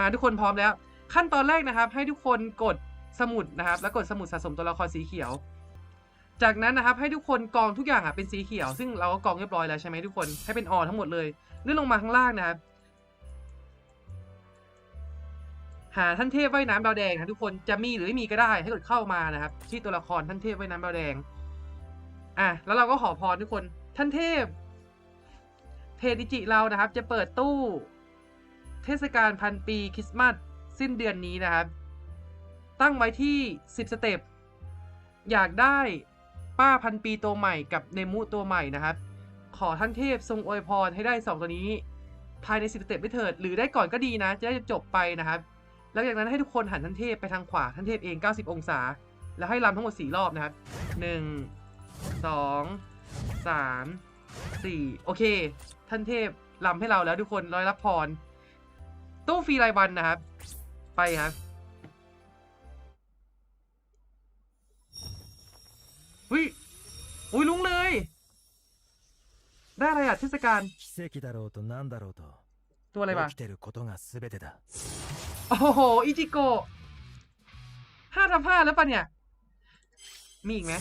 มาทุกคนพร้อมแล้ว ขั้นตอนแรกนะครับ ให้ทุกคนกดสมุดนะครับ แล้วกดสมุดสะสมตัวละครสีเขียว จากนั้นนะครับให้ทุกคนกองทุกอย่างอะเป็นสีเขียว ซึ่งเราก็กองเรียบร้อยแล้วใช่ไหมทุกคนให้เป็นออทั้งหมดเลยเลื่อนลงมาข้างล่างนะครับหาท่านเทพว่ายน้ำดาวแดงนะทุกคนจะมีหรือไม่มีก็ได้ให้กดเข้ามานะครับที่ตัวละครท่านเทพว่ายน้ำดาวแดงอะแล้วเราก็ขอพรทุกคนท่านเทพเพจดิจิเรานะครับ จะเปิดตู้ เทศกาลพันปีคริสต์มาสสิ้นเดือนนี้นะครับ ตั้งไว้ที่ 10 สเต็ป อยากได้ป้าพันปีตัวใหม่กับเนมุตัวใหม่นะครับ ขอท่านเทพทรงอวยพรให้ได้สองตัวนี้ ภายใน 10 สเต็ปไม่เถิด หรือได้ก่อนก็ดีนะ จะได้จบไปนะครับ แล้วจากนั้นให้ทุกคนหันท่านเทพไปทางขวาท่านเทพเอง 90 องศา แล้วให้รำทั้งหมด 4 รอบนะครับ 1 2 3 4 โอเค ท่านเทพรำให้เราแล้วทุกคนร้อยรับพร ตู้ฟรีรายวันนะครับ ไปครับอุ้ยอุ้ยลุงเลย ได้อะไรอะเทศกาลตัวอะไรบ้างโอ้โหอิจิโกห้าทำห้าแล้วปะเนี่ย มีอีกไหม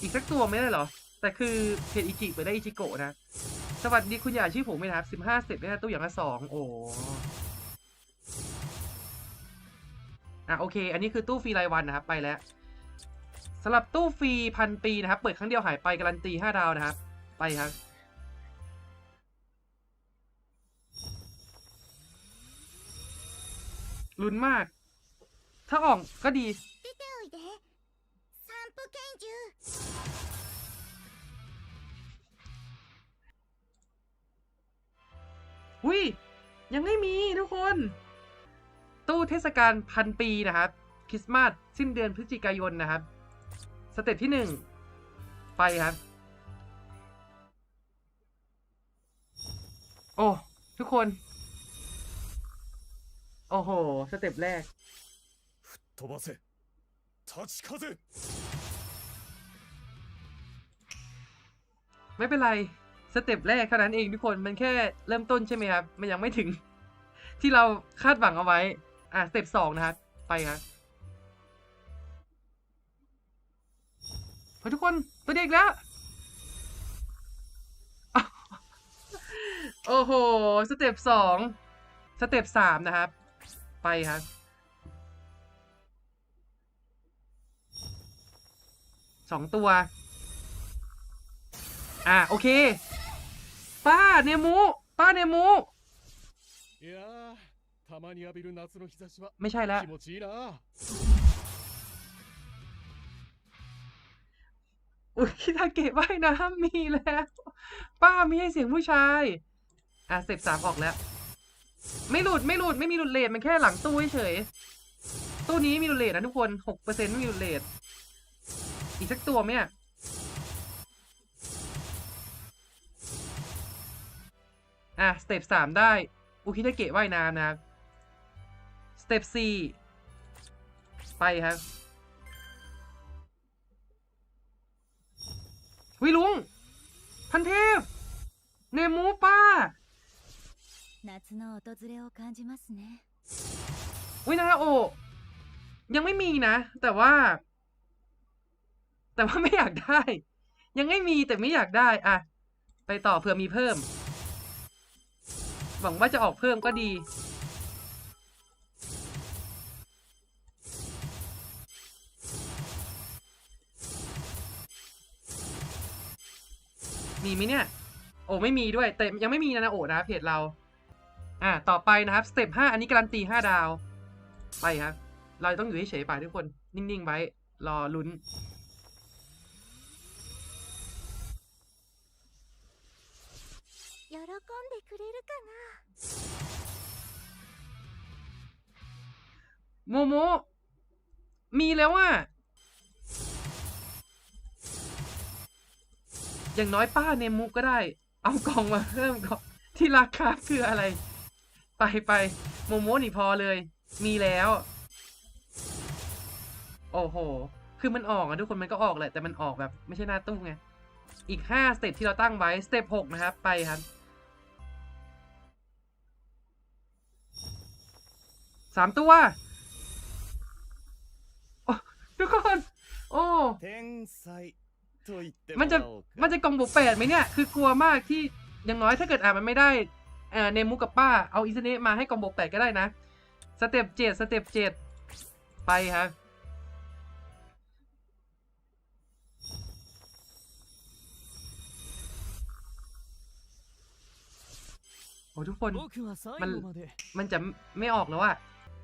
อีกสักตัวไม่ได้เหรอ แต่คือเพจอิจิเปิดได้อิจิโกะนะ สวัสดีคุณอยากชื่อผมไหมนะครับสิบห้าเสร็จได้ตู้อย่างละสองโอ้อะโอเค อันนี้คือตู้ฟรีรายวันนะครับ ไปแล้วสำหรับตู้ฟรีพันปีนะครับ เปิดครั้งเดียวหายไปการันตีห้าดาวนะครับ ไปครับลุ้นมาก ถ้าออกก็ดี ยังไม่มีทุกคน ตู้เทศกาลพันปีนะครับ คริสต์มาสสิ้นเดือนพฤศจิกายนนะครับ สเต็ปที่หนึ่ง ไปครับ โอ้ ทุกคน โอ้โห สเต็ปแรก 飛ばせ立ち風 ไม่เป็นไร สเต็ปแรกเท่านั้นเองทุกคน มันแค่เริ่มต้นใช่ไหมครับ มันยังไม่ถึง ที่เราคาดหวังเอาไว้ อะสเต็ปสองนะครับ ไปครับเฮ้ยทุกคนตัวเด็กแล้ว โอ้โห สเต็ปสองสเต็ปสามนะครับ ไปครับสองตัว อะ โอเค ป้าเนมู ป้าเนมู いやーたまに浴びる夏の日差しは ไม่ใช่แล้ว 気持ちいいな อุ้ยคิทาเกะว่ายน้ำมีแล้ว ป้ามีให้เสียงผู้ชาย อ่ะสเต็ปสามออกแล้ว ไม่หลุดไม่หลุดไม่มีหลุดเลทมันแค่หลังตู้เฉยๆตู้นี้มีหลุดเลทนะทุกคนหกเปอร์เซ็นต์ไม่มีหลุดเลทอีกสักตัวไหมอ่ะอ่ะสเต็ปสามได้ อุคิดะเกะว่ายน้ำนะสเต็ปสี่ไปครับวิลุง พันเทพ เนมูป้าวินาโอ ยังไม่มีนะ แต่ว่า แต่ว่าไม่อยากได้ ยังไม่มีแต่ไม่อยากได้อะไปต่อเผื่อมีเพิ่ม หวังว่าจะออกเพิ่มก็ดี มีไหมเนี่ย โอ้ไม่มีด้วย แต่ยังไม่มีนะนะโอ้นะเพจเรา อะต่อไปนะครับสเต็ปห้าอันนี้การันตีห้าดาว ไปครับ เราต้องอยู่เฉยๆไปทุกคน นิ่งๆไว้ รอลุ้น โมโมมีแล้วว่า อย่างน้อยป้าเนมุก็ได้ เอากล่องมาเพิ่มก่อนที่ราคาคืออะไร ไปไปโมโมนี่พอเลย มีแล้ว โอ้โห คือมันออกอะทุกคนมันก็ออกแหละ แต่มันออกแบบไม่ใช่หน้าตู้ไง อีกห้าสเต็ปที่เราตั้งไว้ สเต็ปหกนะครับ ไปครับสามตัว มันจะมันจะกองบวกแปดไหมเนี่ย คือกลัวมากที่อย่างน้อยถ้าเกิดอ่านมันไม่ได้เอ่อเนมุกับป้าเอาอิสเน็ตมาให้กองบวกแปดก็ได้นะสเต็ปเจ็ดสเต็ปเจ็ดไปฮะโอ้ทุกคนมันมันจะไม่ออกแล้วอะ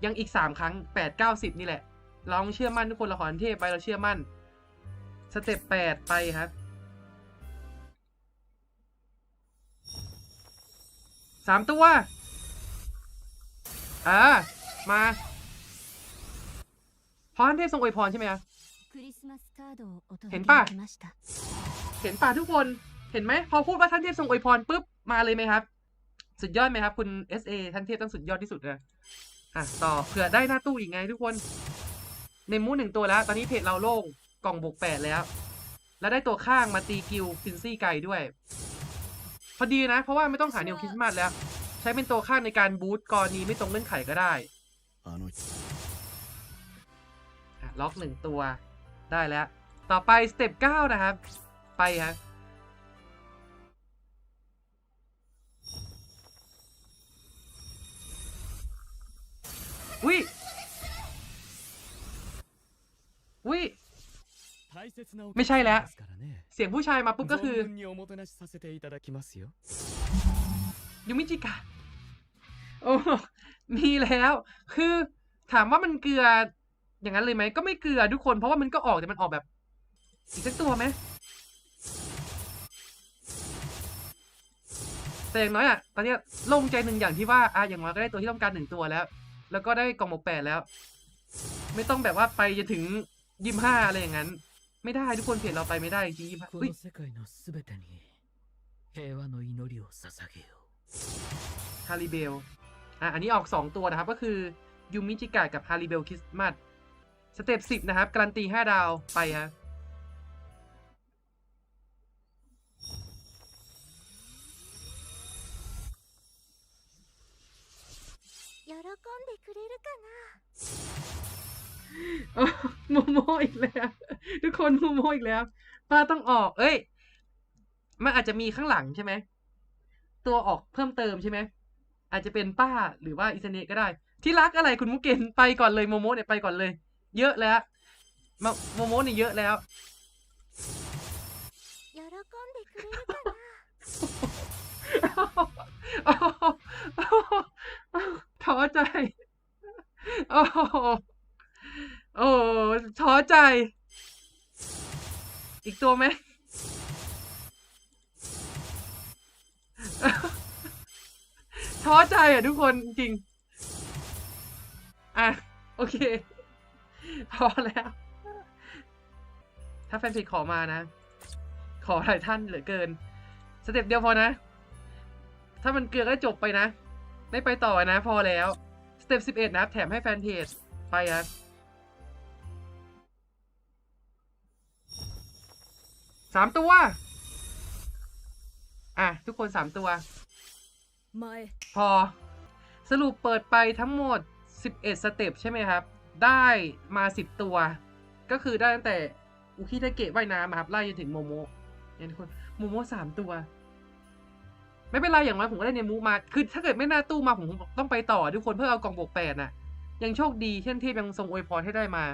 ยังอีกสามครั้งแปดเก้าสิบนี่แหละ เราเชื่อมั่นทุกคนละครเทพไปเราเชื่อมั่น สเต็ปแปดไปครับสามตัว อ่า มาพรเทพทรงอวยพรใช่ไหมครับเห็นป่ะ เห็นป่ะทุกคน เห็นไหม พอพูดว่าท่านเทพทรงอวยพรปุ๊บ มาเลยไหมครับ สุดยอดไหมครับ คุณเอสเอท่านเทพต้องสุดยอดที่สุดนะอะ ต่อ เผื่อได้หน้าตู้อีกไงทุกคน ในมูหนึ่งตัวแล้ว ตอนนี้เพจเราโล่ง กล่องบวกแปดแล้ว แล้วได้ตัวข้างมาตีกิลฟินซี่ไก่ด้วย พอดีนะ เพราะว่าไม่ต้องหาเนียวคริสต์มาสแล้ว ใช้เป็นตัวข้างในการบูตกรณีไม่ตรงเงื่อนไขก็ได้ล็อกหนึ่งตัวได้แล้ว ต่อไปสเต็ปเก้านะครับ ไปครับวิว ไม่ใช่แล้ว เสียงผู้ชายมาปุ๊บก็คือยูมิจิกะโอ้มีแล้ว คือถามว่ามันเกลือ อย่างนั้นเลยไหม ก็ไม่เกลือทุกคน เพราะว่ามันก็ออกแต่มันออกแบบอีกสักตัวไหมแต่อย่างน้อยอะ ตอนนี้โล่งใจหนึ่งอย่างที่ว่าอะอย่างน้อยก็ได้ตัวที่ต้องการหนึ่งตัวแล้ว แล้วก็ได้กล่องหมกแปดแล้ว ไม่ต้องแบบว่าไปจะถึงยิมห้าอะไรอย่างนั้น ไม่ได้ทุกคนเพจเราไปไม่ได้จริงยี่ห้า こ อุ้ย の世界のすべてに平和の祈りを捧げよ ฮาริเบล อ่ะ อันนี้ออก 2 ตัวนะครับ ก็คือยูมิจิกะกับฮาริเบลคริสต์มาส สเต็ป10 นะครับ การันตี 5 ดาว ไปฮะ喜んでくれるか โอ้ โมโมอีกแล้ว ทุกคนโมโมอีกแล้ว ป้าต้องออก เอ้ย มันอาจจะมีข้างหลังใช่ไหม ตัวออกเพิ่มเติมใช่ไหม อาจจะเป็นป้าหรือว่าอิสเนะก็ได้ ที่รักอะไรคุณมุกเกนไปก่อนเลยโมโมเนี่ยไปก่อนเลย เยอะแล้วโมโมเนี่ยเยอะแล้วท้อใจ โอ้ โหโอ้ท้อใจ อีกตัวไหมท้อใจอะทุกคนจริง อะ โอเค พอแล้ว ถ้าแฟนเพจขอมานะ ขอหลายท่านเหลือเกิน สเต็ปเดียวพอนะ ถ้ามันเกลือก็จบไปนะ ไม่ไปต่อนะ พอแล้ว สเต็ปสิบเอ็ดนะแถมให้แฟนเพจไปครั สามตัว อะ ทุกคนสามตัว前พอ สรุปเปิดไปทั้งหมด 11 สเต็ปใช่ไหมครับ ได้มา 10 ตัว ก็คือได้ตั้งแต่อุคิทาเกะว่ายน้ำอะครับ ไล่จนถึงโมโมเนี่ยทุกคน โมโมสามตัว ไม่เป็นไร อย่างน้อยผมก็ได้เนมูมา คือถ้าเกิดไม่น่าตู้มาผมคงต้องไปต่อทุกคนเพื่อเอากล่องบวกแปดน่ะ ยังโชคดีเช่นเทพยังทรงอวยพรให้ได้มา